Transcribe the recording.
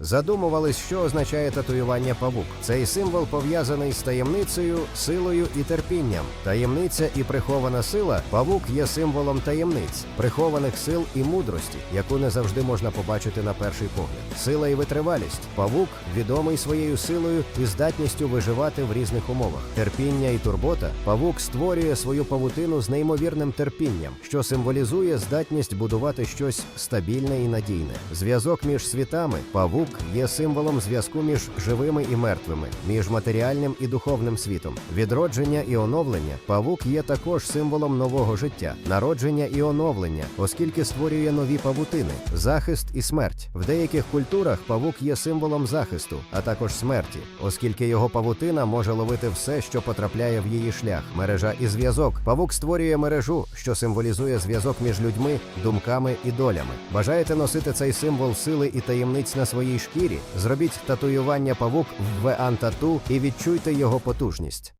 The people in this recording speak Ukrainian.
Задумувались, що означає татуювання павук. Цей символ пов'язаний з таємницею, силою і терпінням. Таємниця і прихована сила. Павук є символом таємниць, прихованих сил і мудрості, яку не завжди можна побачити на перший погляд. Сила і витривалість. Павук відомий своєю силою і здатністю виживати в різних умовах. Терпіння і турбота. Павук створює свою павутину з неймовірним терпінням, що символізує здатність будувати щось стабільне і надійне. Зв'язок між світами. Павук є символом зв'язку між живими і мертвими, між матеріальним і духовним світом. Відродження і оновлення. Павук є також символом нового життя, народження і оновлення, оскільки створює нові павутини, захист і смерть. В деяких культурах павук є символом захисту, а також смерті, оскільки його павутина може ловити все, що потрапляє в її шлях. Мережа і зв'язок. Павук створює мережу, що символізує зв'язок між людьми, думками і долями. Бажаєте носити цей символ сили і таємниць на шкірі? Зробіть татуювання павук в Веан Тату і відчуйте його потужність.